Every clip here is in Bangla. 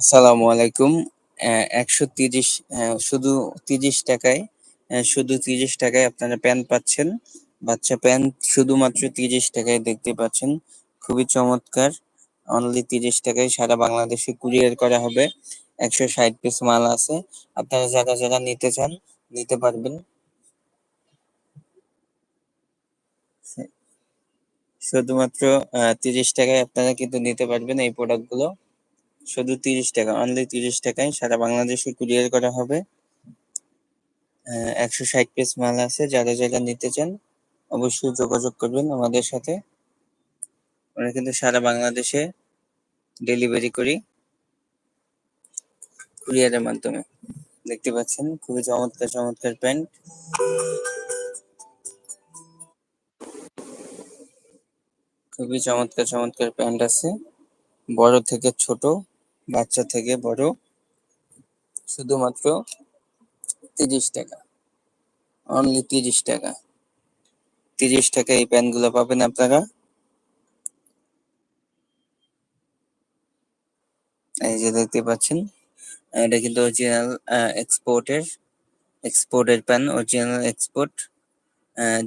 আসসালামু আলাইকুম। একশো তিরিশ শুধু তিরিশ টাকায় শুধু তিরিশ টাকায় আপনারা প্যান্ট পাচ্ছেন। বাচ্চা প্যান্ট শুধুমাত্র তিরিশ টাকায় দেখতে পাচ্ছেন। খুবই চমৎকার। অনলি তিরিশ টাকায় সারা বাংলাদেশে কুরিয়ার করা হবে। একশো ষাট পিস মাল আছে। আপনারা যারা যারা নিতে চান, নিতে পারবেন। শুধুমাত্র তিরিশ টাকায় আপনারা কিন্তু নিতে পারবেন এই প্রোডাক্টগুলো। শুধু তিরিশ টাকা অনলি তিরিশ টাকায় সারা বাংলাদেশে কুরিয়ার করা হবে। একশো ষাট পিস মাল আছে, যারা যারা নিতে চান অবশ্যই যোগাযোগ করবেন আমাদের সাথে। আমরা কিন্তু সারা বাংলাদেশে ডেলিভারি করি কুরিয়ারের মাধ্যমে। দেখতে পাচ্ছেন, খুবই চমৎকার চমৎকার প্যান্ট। খুবই চমৎকার চমৎকার প্যান্ট আছে। বড় থেকে ছোট। বাচ্চা থেকে বড় শুধুমাত্র তিরিশ টাকা। অনলি তিরিশ টাকা। তিরিশ টাকা এই প্যান্টগুলো পাবেন আপনারা। এই যে দেখতে পাচ্ছেন, এটা কিন্তু অরিজিনাল এক্সপোর্টের এক্সপোর্টের প্যান অরিজিনাল এক্সপোর্ট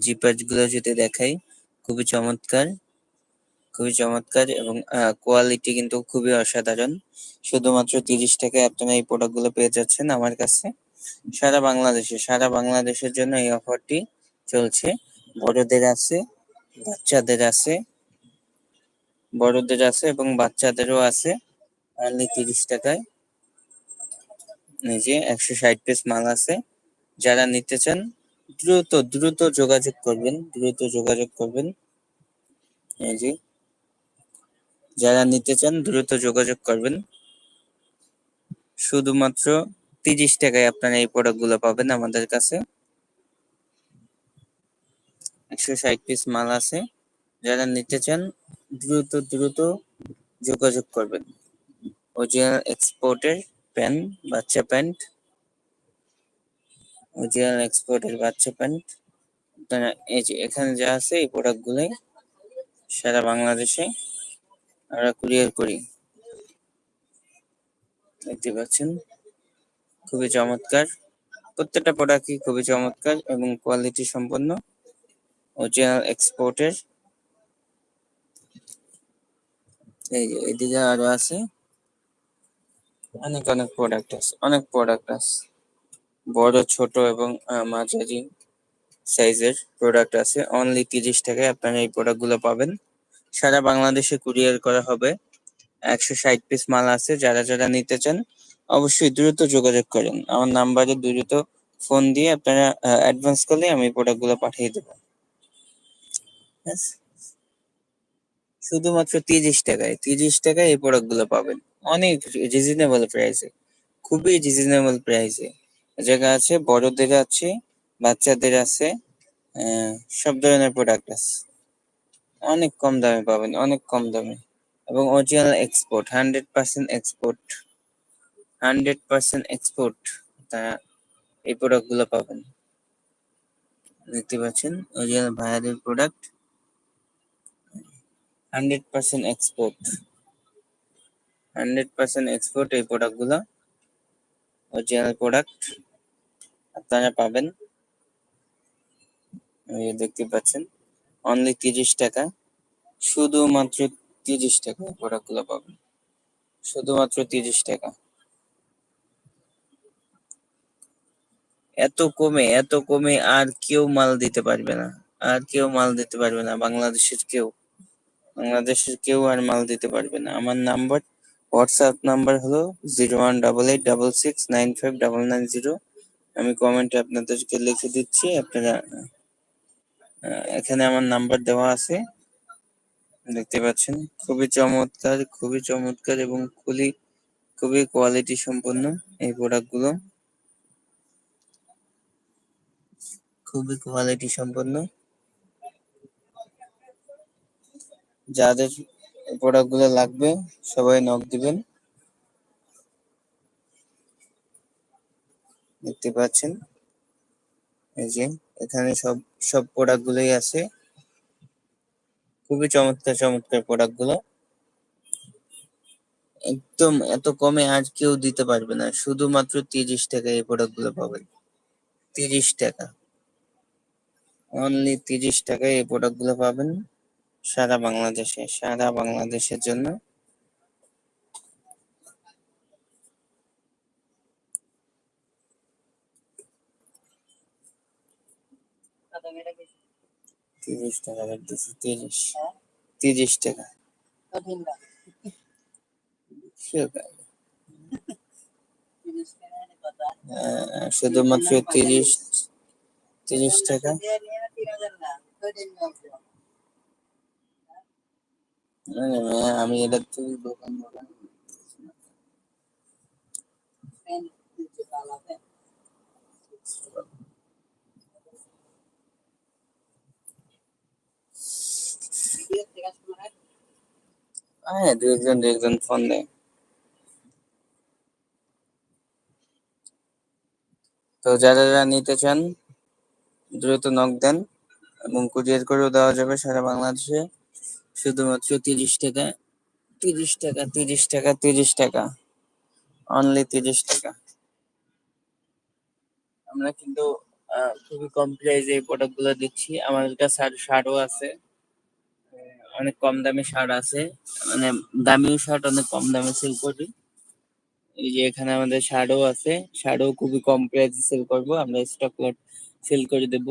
জিপারগুলো যদি দেখাই, খুবই চমৎকার। খুবই চমৎকার এবং কোয়ালিটি কিন্তু খুবই অসাধারণ। শুধুমাত্র তিরিশ টাকায় আপনারা এই প্রোডাক্টগুলো পেয়ে যাচ্ছেন আমার কাছে। সারা বাংলাদেশে, সারা বাংলাদেশের জন্য এই অফারটি চলছে। বড়দের আছে, বাচ্চাদের আছে, বড়দের আছে এবং বাচ্চাদেরও আছে। অনলি তিরিশ টাকায়। নিজে একশো ষাট পিস মাল আছে। যারা নিতে চান, দ্রুত দ্রুত যোগাযোগ করবেন, দ্রুত যোগাযোগ করবেন। এই যে যারা নিতে চান, দ্রুত যোগাযোগ করবেন। শুধুমাত্র তিরিশ টাকায় আপনারা এই প্রোডাক্টগুলো পাবেন আমাদের কাছে। একশো ষাট পিস মাল আছে। যারা নিতে চান, দ্রুত দ্রুত যোগাযোগ করবেন। অরিজিনাল এক্সপোর্টের প্যান্ট বাচ্চা প্যান্ট। অরিজিনাল এক্সপোর্টের বাচ্চা প্যান্ট। আপনারা এই যে এখানে যা আছে, এই প্রোডাক্ট প্রোডাক্টগুলোই সারা বাংলাদেশে। আমরা কুরিয়ার করি। দেখতে পাচ্ছেন? খুবই চমৎকার। প্রত্যেকটা প্রোডাক্টই খুবই চমৎকার এবং কোয়ালিটি সম্পন্ন। অরিজিনাল এক্সপোর্টের এই যে, এদিকে আরও আছে। অনেক অনেক প্রোডাক্ট আছে, অনেক প্রোডাক্ট আছে। বড়, ছোট এবং মাঝারি সাইজের প্রোডাক্ট আছে। অনলি তিরিশ টাকায় আপনারা এই প্রোডাক্টগুলো পাবেন। সারা বাংলাদেশে কুরিয়ার করা হবে। একশো ষাট পিস মাল আছে, যারা যারা নিতে চান, অবশ্যই দ্রুত যোগাযোগ করেন। আমার নাম্বারে দ্রুত ফোন দিয়ে আপনারা অ্যাডভান্স করলে আমি প্রোডাক্টগুলো পাঠিয়ে দেব। শুধুমাত্র তিরিশ টাকায় তিরিশ টাকায় এই প্রোডাক্টগুলো পাবেন। অনেক রিজনেবল প্রাইসে খুবই রিজনেবল প্রাইসে জায়গা আছে, বড়দের আছে, বাচ্চাদের আছে সব ধরনের প্রোডাক্ট আছে। অনেক কম দামে পাবেন, অনেক কম দামে। এবং original export hundred percent export hundred percent export তারা এই প্রোডাক্টগুলো পাবেন। দেখতে পাচ্ছেন অরিজিনাল ভাইয়াদের product hundred percent export hundred percent export এই প্রোডাক্টগুলো অরিজিনাল প্রোডাক্ট আপনারা পাবেন। দেখতে পাচ্ছেন অনলি তিরিশ টাকা। শুধুমাত্র তিরিশ টাকা প্রোডাক্টগুলো পাবেন শুধুমাত্র তিরিশ টাকা। এত কমে এত কমে আর কেউ মাল দিতে পারবে না। আর কেউ মাল দিতে পারবে না। বাংলাদেশের কেউ। বাংলাদেশের কেউ আর মাল দিতে পারবে না। আমার নাম্বার হোয়াটসঅ্যাপ নাম্বার হলো zero one double eight double six nine five double nine zero. আমি কমেন্টে আপনাদেরকে লিখে দিচ্ছি। আপনারা এখানে আমার নাম্বার দেওয়া আছে। দেখতে পাচ্ছেন? খুবই চমৎকার খুবই চমৎকার এবং খুবই খুবই কোয়ালিটি সম্পন্ন এই প্রোডাক্টগুলো খুবই কোয়ালিটি সম্পন্ন। যাদের প্রোডাক্টগুলো লাগবে, সবাই নক দিবেন। দেখতে পাচ্ছেন? এই যে। এখানে সব সব প্রোডাক্ট গুলোই আছে। খুবই চমৎকার চমৎকার প্রোডাক্টগুলো। একদম এত কমে আর কেউ দিতে পারবে না। শুধুমাত্র তিরিশ টাকা এই প্রোডাক্টগুলো পাবেন। তিরিশ টাকা। অনলি তিরিশ টাকায় এই প্রোডাক্টগুলো পাবেন সারা বাংলাদেশে, সারা বাংলাদেশের জন্য। তিরিশ টাকা রেট দিচ্ছি তিরিশ। তিরিশ টাকা। শুধুমাত্র তিরিশ তিরিশ টাকা। আমি এটা দোকান হ্যাঁ ফোন দেয়। তো যারা যারা নিতে চান, দ্রুত নক দেন এবং কুরিয়ার করেও দেওয়া যাবে সারা বাংলাদেশে। শুধুমাত্র তিরিশ টাকা তিরিশ টাকা তিরিশ টাকা তিরিশ টাকা। অনলি তিরিশ টাকা। আমরা কিন্তু খুবই কম প্রাইসে এই প্রোডাক্টগুলো দিচ্ছি। আমাদের কাছে শার্টও আছে। অনেক কম দামে শার্ট আছে। মানে দামিও শার্ট, অনেক কম দামে সেল করি। এই যে এখানে আমাদের শার্টও আছে। শার্টও খুবই কম প্রাইসে সেল করব। আমরা স্টক লট সেল করে দেব।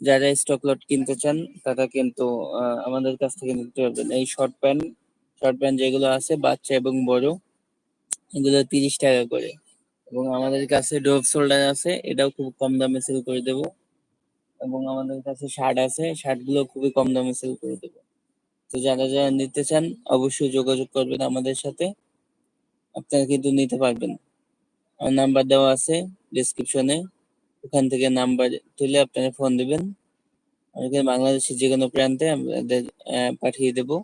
যারা স্টক লট কিনতে চান, তারা কিন্তু আমাদের কাছ থেকে নিতে পারবেন। এই শর্ট প্যান্ট শর্ট প্যান্ট যেগুলো আছে, বাচ্চা এবং বড়, এগুলো তিরিশ টাকা করে। এবং আমাদের কাছে ডোভ শোল্ডার আছে, এটাও খুব কম দামে সেল করে দেব। এবং আমাদের কাছে শার্ট আছে শার্টগুলো খুবই কম দামে সেল করে দেব। তো যারা যারা নিতে চান, অবশ্যই যোগাযোগ করবেন আমাদের সাথে। আপনারা কিন্তু নিতে পারবেন। আমার নাম্বার দেওয়া আছে ডিসক্রিপশনে ওখান থেকে নাম্বার তুলে আপনারা ফোন দিবেন। বাংলাদেশের যে কোনো প্রান্তে আমাদের পাঠিয়ে দেবো।